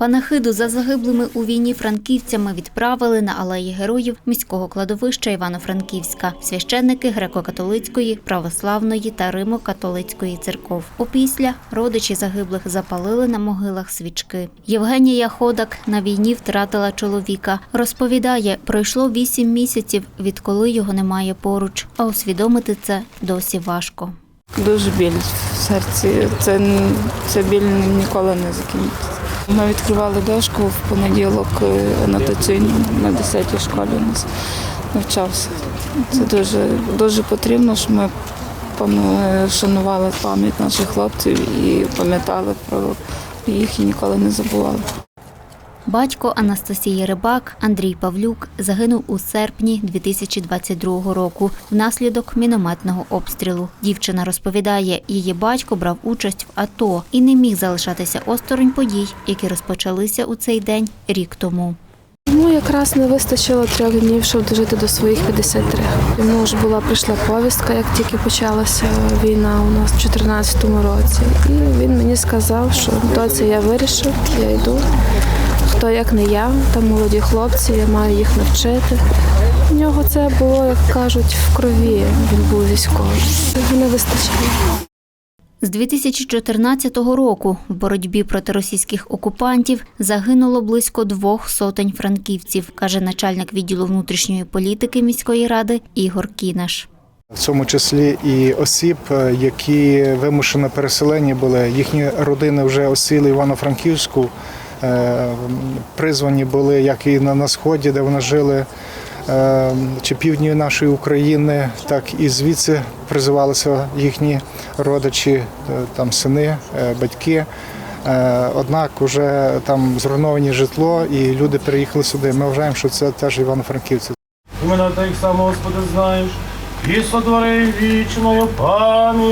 Панахиду за загиблими у війні франківцями відправили на алеї героїв міського кладовища Івано-Франківська, священники греко-католицької, православної та римо-католицької церков. Опісля родичі загиблих запалили на могилах свічки. Євгенія Ходак на війні втратила чоловіка. Розповідає, пройшло вісім місяців, відколи його немає поруч, а усвідомити це досі важко. Дуже біль в серці. Це, це біль ніколи не закінчиться. Ми відкривали дошку в понеділок е, анотаційну на 10-й школі у нас навчався. Це дуже, дуже потрібно, що ми пану- шанували пам'ять наших хлопців і пам'ятали про їх і ніколи не забували. Батько Анастасії Рибак Андрій Павлюк загинув у серпні 2022 року внаслідок мінометного обстрілу. Дівчина розповідає, її батько брав участь в АТО і не міг залишатися осторонь подій, які розпочалися у цей день рік тому. Йому якраз не вистачило трьох днів, щоб дожити до своїх 53. Йому ж була прийшла повістка, як тільки почалася війна у нас в 2014 році. І він мені сказав, що доці я вирішив, я йду. Хто як не я, там молоді хлопці, я маю їх навчити. У нього це було, як кажуть, в крові. Він був військовий. Його не вистачило. З 2014 року в боротьбі проти російських окупантів загинуло близько двох сотень франківців, каже начальник відділу внутрішньої політики міської ради Ігор Кінаш. В цьому числі і осіб, е, які вимушено переселені були. Їхні родини вже осіли Івано-Франківську. Е, Призвані були як і на, сході, де вони жили, е, чи півдні нашої України, так і звідси призивалися їхні родичі, е, там сини, батьки. Однак вже там зруйновані житло, і люди переїхали сюди. Ми вважаємо, що це теж івано-франківці. Імена тих сам, Господи, знаєш, і сотвори вічною пам'ять.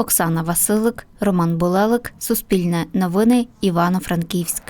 Оксана Василик, Роман Булелик, Суспільне новини, Івано-Франківськ.